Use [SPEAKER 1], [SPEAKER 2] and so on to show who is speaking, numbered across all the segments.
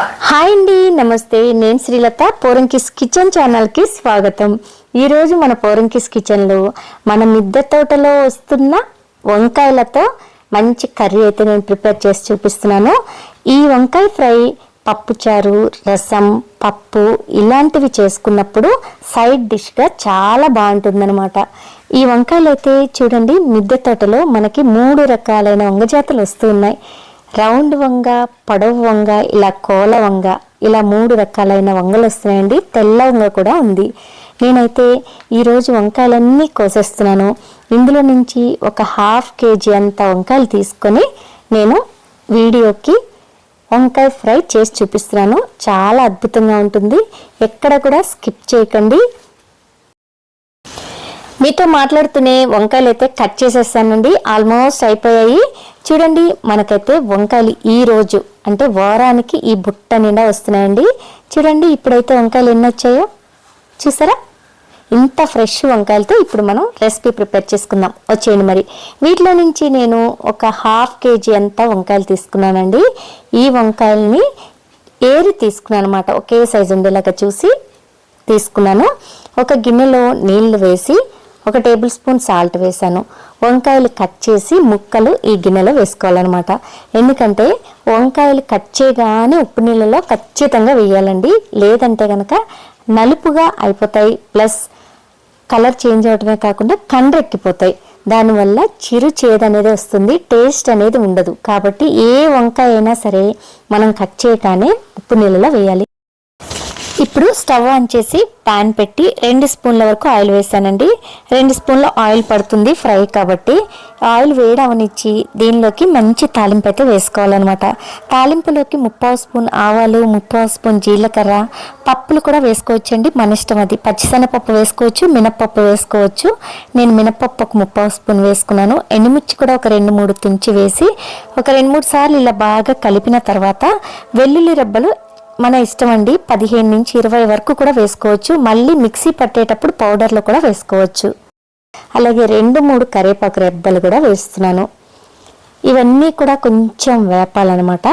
[SPEAKER 1] Hi అండి నమస్తే. నేను శ్రీలత. పోరంకిస్ కిచెన్ ఛానల్కి స్వాగతం. ఈరోజు మన పోరంకిస్ కిచెన్లో మన మిద్దె తోటలో వస్తున్న వంకాయలతో మంచి కర్రీ అయితే నేను ప్రిపేర్ చేసి చూపిస్తున్నాను. ఈ వంకాయ ఫ్రై పప్పుచారు రసం పప్పు ఇలాంటివి చేసుకున్నప్పుడు సైడ్ డిష్గా చాలా బాగుంటుందన్నమాట. ఈ వంకాయలు అయితే చూడండి మిద్దె తోటలో మనకి మూడు రకాలైన వంగజాతులు వస్తున్నాయి రౌండ్ వంగ పొడవు వంగ ఇలా కోల వంగ ఇలా మూడు రకాలైన వంగలు వస్తున్నాయండి. తెల్ల వంగ కూడా ఉంది. నేనైతే ఈరోజు వంకాయలన్నీ కోసేస్తున్నాను. ఇందులో నుంచి ఒక హాఫ్ కేజీ అంత వంకాయలు తీసుకొని నేను వీడియోకి వంకాయ ఫ్రై చేసి చూపిస్తున్నాను. చాలా అద్భుతంగా ఉంటుంది. ఎక్కడ కూడా స్కిప్ చేయకండి. మీతో మాట్లాడుతూనే వంకాయలు అయితే కట్ చేసేస్తానండి. ఆల్మోస్ట్ అయిపోయాయి. చూడండి మనకైతే వంకాయలు ఈ రోజు అంటే వారానికి ఈ బుట్ట నిండా వస్తున్నాయండి. చూడండి ఇప్పుడైతే వంకాయలు ఎన్ని వచ్చాయో. చూసారా? ఇంత ఫ్రెష్ వంకాయలతో ఇప్పుడు మనం రెసిపీ ప్రిపేర్ చేసుకుందాం. వచ్చేయండి మరి. వీటిలో నుంచి నేను ఒక హాఫ్ కేజీ అంతా వంకాయలు తీసుకున్నానండి. ఈ వంకాయల్ని ఏరి తీసుకున్నాను అనమాట ఒకే సైజు ఉండేలాగా చూసి తీసుకున్నాను. ఒక గిన్నెలో నీళ్ళు వేసి ఒక టేబుల్ స్పూన్ సాల్ట్ వేసాను వంకాయలు కట్ చేసి ముక్కలు ఈ గిన్నెలో వేసుకోవాలన్నమాట. ఎందుకంటే వంకాయలు కట్ చేయగానే ఉప్పు నీళ్ళలో ఖచ్చితంగా వేయాలండి. లేదంటే కనుక నలుపుగా అయిపోతాయి. ప్లస్ కలర్ చేంజ్ అవ్వటమే కాకుండా కండ్రెక్కిపోతాయి. దానివల్ల చిరు చేదు అనేది వస్తుంది. టేస్ట్ అనేది ఉండదు. కాబట్టి ఏ వంకాయ అయినా సరే మనం కట్ చేయగానే ఉప్పు నీళ్ళలో వేయాలి. ఇప్పుడు స్టవ్ ఆన్ చేసి పాన్ పెట్టి రెండు స్పూన్ల వరకు ఆయిల్ వేసానండి. రెండు స్పూన్ల ఆయిల్ పడుతుంది ఫ్రై కాబట్టి. ఆయిల్ వేడవనిచ్చి దీనిలోకి మంచి తాలింపు అయితే వేసుకోవాలన్నమాట. తాలింపులోకి ముప్పావు స్పూన్ ఆవాలు ముప్పావు స్పూన్ జీలకర్ర పప్పులు కూడా వేసుకోవచ్చండి. మన ఇష్టం అది. పచ్చిశనగపప్పు వేసుకోవచ్చు మినప్పప్పు వేసుకోవచ్చు. నేను మినప్పప్పు ఒక ముప్పావు స్పూన్ వేసుకున్నాను. ఎండుమిర్చి కూడా ఒక రెండు మూడు తుంచి వేసి ఒక రెండు మూడు సార్లు ఇలా బాగా కలిపిన తర్వాత వెల్లుల్లి రెబ్బలు మన ఇష్టం అండి. పదిహేను నుంచి ఇరవై వరకు కూడా వేసుకోవచ్చు. మళ్ళీ మిక్సీ పట్టేటప్పుడు పౌడర్లో కూడా వేసుకోవచ్చు. అలాగే రెండు మూడు కరివేపాకు రెబ్బలు కూడా వేస్తున్నాను. ఇవన్నీ కూడా కొంచెం వేపాలన్నమాట.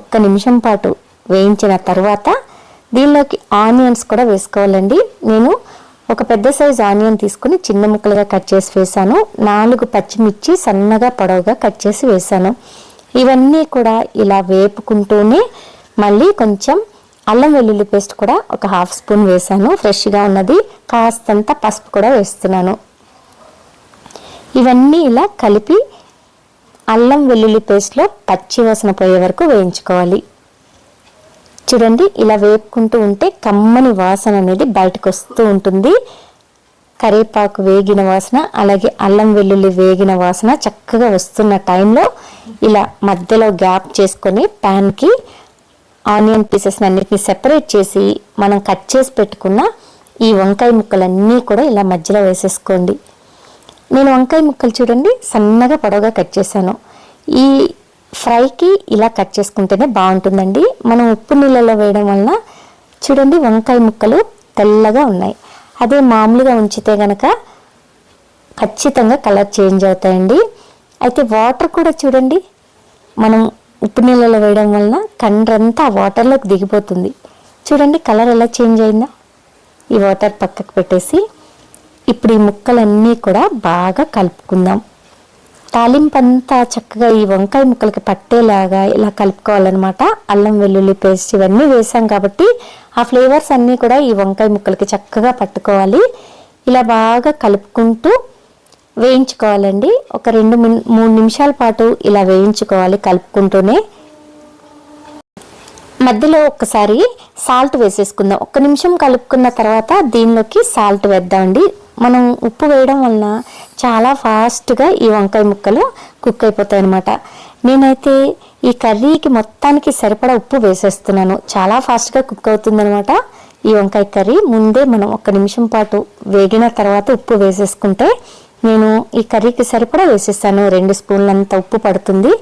[SPEAKER 1] ఒక్క నిమిషం పాటు వేయించిన తర్వాత దీనిలోకి ఆనియన్స్ కూడా వేసుకోవాలండి. నేను ఒక పెద్ద సైజ్ ఆనియన్ తీసుకుని చిన్న ముక్కలుగా కట్ చేసి వేసాను నాలుగు పచ్చిమిర్చి సన్నగా పొడవుగా కట్ చేసి వేసాను ఇవన్నీ కూడా ఇలా వేపుకుంటూనే మళ్ళీ కొంచెం అల్లం వెల్లుల్లి పేస్ట్ కూడా ఒక హాఫ్ స్పూన్ వేసాను. ఫ్రెష్గా ఉన్నది. కాస్తంత పసుపు కూడా వేస్తున్నాను. ఇవన్నీ ఇలా కలిపి అల్లం వెల్లుల్లి పేస్ట్లో పచ్చి వాసన పోయే వరకు వేయించుకోవాలి. చూడండి ఇలా వేపుకుంటూ ఉంటే కమ్మని వాసన అనేది బయటకు వస్తూ ఉంటుంది. కరివేపాకు వేగిన వాసన అలాగే అల్లం వెల్లుల్లి వేగిన వాసన చక్కగా వస్తున్న టైంలో ఇలా మధ్యలో గ్యాప్ చేసుకొని ప్యాన్కి ఆనియన్ పీసెస్ అన్నిటిని సెపరేట్ చేసి మనం కట్ చేసి పెట్టుకున్న ఈ వంకాయ ముక్కలన్నీ కూడా ఇలా మధ్యలో వేసేసుకోండి. నేను వంకాయ ముక్కలు చూడండి సన్నగా పొడవుగా కట్ చేశాను. ఈ ఫ్రైకి ఇలా కట్ చేసుకుంటేనే బాగుంటుందండి. మనం ఉప్పు నీళ్ళలో వేయడం వలన చూడండి వంకాయ ముక్కలు తెల్లగా ఉన్నాయి. అదే మామూలుగా ఉంచితే గనక ఖచ్చితంగా కలర్ చేంజ్ అవుతాయండి. అయితే వాటర్ కూడా చూడండి మనం ఉప్పు నీళ్ళలో వేయడం వలన కండ్రంతా ఆ వాటర్లోకి దిగిపోతుంది. చూడండి కలర్ ఎలా చేంజ్ అయిందా? ఈ వాటర్ పక్కకు పెట్టేసి ఇప్పుడు ఈ ముక్కలన్నీ కూడా బాగా కలుపుకుందాం. తాలింపు అంతా చక్కగా ఈ వంకాయ ముక్కలకి పట్టేలాగా ఇలా కలుపుకోవాలన్నమాట. అల్లం వెల్లుల్లి పేస్ట్ ఇవన్నీ వేసాం కాబట్టి ఆ ఫ్లేవర్స్ అన్నీ కూడా ఈ వంకాయ ముక్కలకి చక్కగా పట్టుకోవాలి. ఇలా బాగా కలుపుకుంటూ వేయించుకోవాలండి. ఒక రెండు మూడు నిమిషాల పాటు ఇలా వేయించుకోవాలి కలుపుకుంటూనే. మధ్యలో ఒక్కసారి సాల్ట్ వేసేసుకుందాం. ఒక్క నిమిషం కలుపుకున్న తర్వాత దీనిలోకి సాల్ట్ వేద్దామండి. మనం ఉప్పు వేయడం వలన చాలా ఫాస్ట్గా ఈ వంకాయ ముక్కలు కుక్ అయిపోతాయి అనమాట నేనైతే ఈ కర్రీకి మొత్తానికి సరిపడా ఉప్పు వేసేస్తున్నాను. చాలా ఫాస్ట్గా కుక్ అవుతుందనమాట ఈ వంకాయ కర్రీ. ముందే మనం ఒక నిమిషం పాటు వేగిన తర్వాత ఉప్పు వేసేసుకుంటే నేను ఈ కర్రీకి సరిపడా వేసేస్తాను. రెండు స్పూన్లంత ఉప్పు పడుతుంది.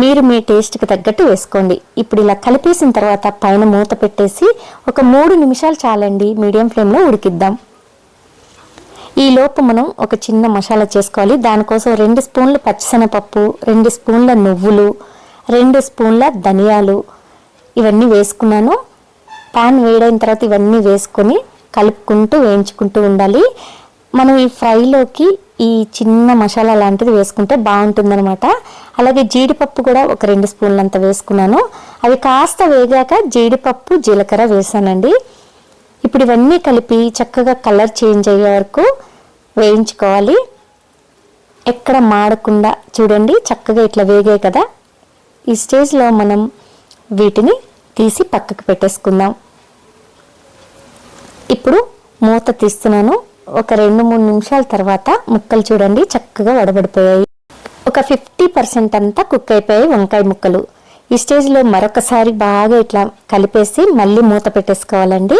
[SPEAKER 1] మీరు మీ టేస్ట్కి తగ్గట్టు వేసుకోండి. ఇప్పుడు ఇలా కలిపేసిన తర్వాత పైన మూత పెట్టేసి ఒక మూడు నిమిషాలు చాలండి. మీడియం ఫ్లేమ్లో ఉడికిద్దాం. ఈ లోపు మనం ఒక చిన్న మసాలా చేసుకోవాలి. దానికోసం రెండు స్పూన్లు పచ్చిశనగపప్పు రెండు స్పూన్ల నువ్వులు రెండు స్పూన్ల ధనియాలు ఇవన్నీ వేసుకున్నాను. పాన్ వేడైన తర్వాత ఇవన్నీ వేసుకొని కలుపుకుంటూ వేయించుకుంటూ ఉండాలి. మనం ఈ ఫ్రైలోకి ఈ చిన్న మసాలా లాంటిది వేసుకుంటే బాగుంటుందనమాట అలాగే జీడిపప్పు కూడా ఒక రెండు స్పూన్లంత వేసుకున్నాను. అవి కాస్త వేగాక జీడిపప్పు జీలకర్ర వేసానండి. ఇప్పుడు ఇవన్నీ కలిపి చక్కగా కలర్ చేంజ్ అయ్యే వరకు వేయించుకోవాలి. ఎక్కడ మాడకుండా చూడండి చక్కగా ఇట్లా వేగాయి కదా. ఈ స్టేజ్లో మనం వీటిని తీసి పక్కకు పెట్టేసుకుందాం. ఇప్పుడు మూత తీస్తున్నాను. ఒక రెండు మూడు నిమిషాల తర్వాత ముక్కలు చూడండి చక్కగా వడబడిపోయాయి. ఒక ఫిఫ్టీ పర్సెంట్ అంతా కుక్ అయిపోయాయి వంకాయ ముక్కలు. ఈ స్టేజ్లో మరొకసారి బాగా ఇట్లా కలిపేసి మళ్ళీ మూత పెట్టేసుకోవాలండి.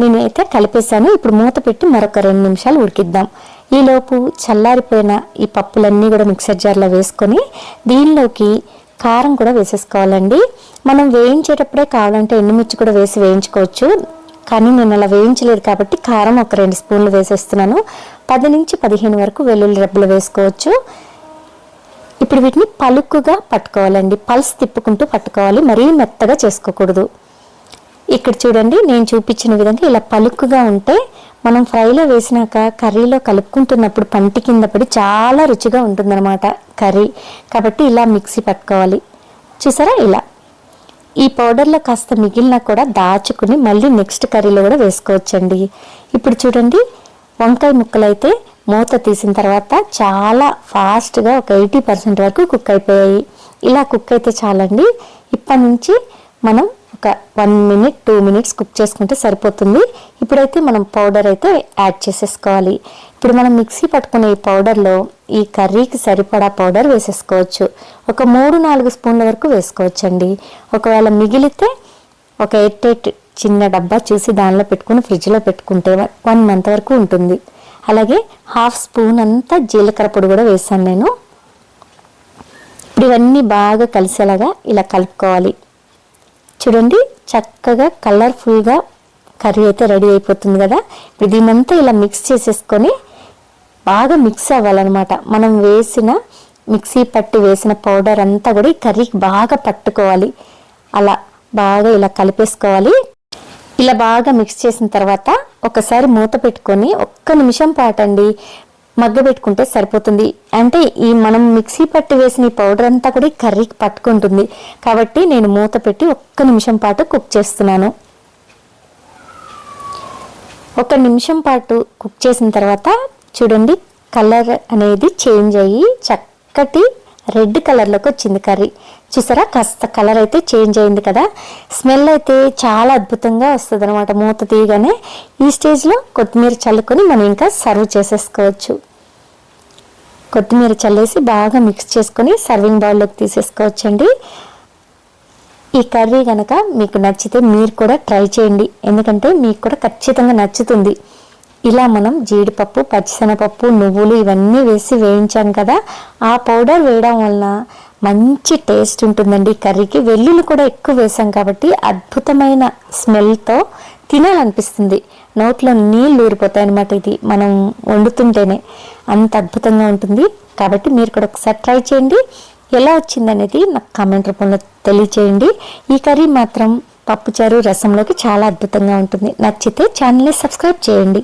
[SPEAKER 1] నేనైతే కలిపేశాను. ఇప్పుడు మూత పెట్టి మరొక రెండు నిమిషాలు ఉడికిద్దాం. ఈలోపు చల్లారిపోయిన ఈ పప్పులన్నీ కూడా మిక్సర్ జార్లో వేసుకొని దీనిలోకి కారం కూడా వేసేసుకోవాలండి. మనం వేయించేటప్పుడే కావాలంటే ఎండుమిర్చి కూడా వేసి వేయించుకోవచ్చు. కానీ నేను అలా వేయించలేదు కాబట్టి కారం ఒక రెండు స్పూన్లు వేసేస్తున్నాను. పది నుంచి పదిహేను వరకు వెల్లుల్లి రెబ్బలు వేసుకోవచ్చు. ఇప్పుడు వీటిని పలుకుగా పట్టుకోవాలండి. పల్స్ తిప్పుకుంటూ పట్టుకోవాలి. మరీ మెత్తగా చేసుకోకూడదు. ఇక్కడ చూడండి నేను చూపించిన విధంగా ఇలా పలుకుగా ఉంటే మనం ఫ్రైలో వేసినాక కర్రీలో కలుపుకుంటున్నప్పుడు పంటి కింద పడి చాలా రుచిగా ఉంటుందన్నమాట కర్రీ. కాబట్టి ఇలా మిక్సీ పట్టుకోవాలి. చూసారా? ఇలా. ఈ పౌడర్లో కాస్త మిగిలిన కూడా దాచుకుని మళ్ళీ నెక్స్ట్ కర్రీలో కూడా వేసుకోవచ్చండి. ఇప్పుడు చూడండి వంకాయ ముక్కలు అయితే మూత తీసిన తర్వాత చాలా ఫాస్ట్గా ఒక ఎయిటీ పర్సెంట్ వరకు కుక్ అయిపోయాయి. ఇలా కుక్ అయితే చాలండి. ఇప్పటి నుంచి మనం ఒక one minute two minutes cook చేసుకుంటే సరిపోతుంది. ఇప్పుడైతే మనం పౌడర్ అయితే యాడ్ చేసేసుకోవాలి. ఇప్పుడు మనం మిక్సీ పట్టుకునే ఈ పౌడర్లో ఈ కర్రీకి సరిపడా పౌడర్ వేసేసుకోవచ్చు. ఒక మూడు నాలుగు స్పూన్ల వరకు వేసుకోవచ్చండి. ఒకవేళ మిగిలితే ఒక ఎయిట్ ఎయిట్ చిన్న డబ్బా చూసి దానిలో పెట్టుకుని ఫ్రిడ్జ్లో పెట్టుకుంటే వన్ మంత్ వరకు ఉంటుంది. అలాగే హాఫ్ స్పూన్ అంతా జీలకర్ర పొడి కూడా వేసాను నేను. ఇప్పుడు ఇవన్నీ బాగా కలిసేలాగా ఇలా కలుపుకోవాలి. చూడండి చక్కగా కలర్ఫుల్గా కర్రీ అయితే రెడీ అయిపోతుంది కదా. ఇప్పుడు దీనంతా ఇలా మిక్స్ చేసేసుకొని బాగా మిక్స్ అవ్వాలన్నమాట. మనం వేసిన మిక్సీ పట్టి వేసిన పౌడర్ అంతా కూడా ఈ కర్రీకి బాగా పట్టుకోవాలి. అలా బాగా ఇలా కలిపేసుకోవాలి. ఇలా బాగా మిక్స్ చేసిన తర్వాత ఒకసారి మూత పెట్టుకొని ఒక్క నిమిషం పాటండి. మగ్గ పెట్టుకుంటే సరిపోతుంది. అంటే ఈ మనం మిక్సీ పట్టి వేసిన ఈ పౌడర్ అంతా కూడా కర్రీకి పట్టుకుంటుంది. కాబట్టి నేను మూత పెట్టి ఒక్క నిమిషం పాటు కుక్ చేస్తున్నాను. ఒక నిమిషం పాటు కుక్ చేసిన తర్వాత చూడండి కలర్ అనేది చేంజ్ అయ్యి చక్కటి రెడ్ కలర్లోకి వచ్చింది కర్రీ. చూసారా? కాస్త కలర్ అయితే చేంజ్ అయింది కదా. స్మెల్ అయితే చాలా అద్భుతంగా వస్తుంది అనమాట మూత తీయగానే. ఈ స్టేజ్లో కొత్తిమీర చల్లుకొని మనం ఇంకా సర్వ్ చేసేసుకోవచ్చు. కొత్తిమీర చల్లేసి బాగా మిక్స్ చేసుకొని సర్వింగ్ బౌల్లోకి తీసేసుకోవచ్చండి. ఈ కర్రీ కనుక మీకు నచ్చితే మీరు కూడా ట్రై చేయండి. ఎందుకంటే మీకు కూడా ఖచ్చితంగా నచ్చుతుంది. ఇలా మనం జీడిపప్పు పచ్చిశనగపప్పు నువ్వులు ఇవన్నీ వేసి వేయించాం కదా. ఆ పౌడర్ వేయడం వలన మంచి టేస్ట్ ఉంటుందండి కర్రీకి. వెల్లుల్లి కూడా ఎక్కువ వేసాం కాబట్టి అద్భుతమైన స్మెల్తో తినాలనిపిస్తుంది. నోట్లో నీళ్ళు ఊరిపోతాయి అనమాట ఇది. మనం వండుతుంటేనే అంత అద్భుతంగా ఉంటుంది. కాబట్టి మీరు కూడా ఒకసారి ట్రై చేయండి. ఎలా వచ్చిందనేది నాకు కామెంట్ రూపంలో తెలియచేయండి. ఈ కర్రీ మాత్రం పప్పుచారు రసంలోకి చాలా అద్భుతంగా ఉంటుంది. నచ్చితే ఛానల్ని సబ్స్క్రైబ్ చేయండి.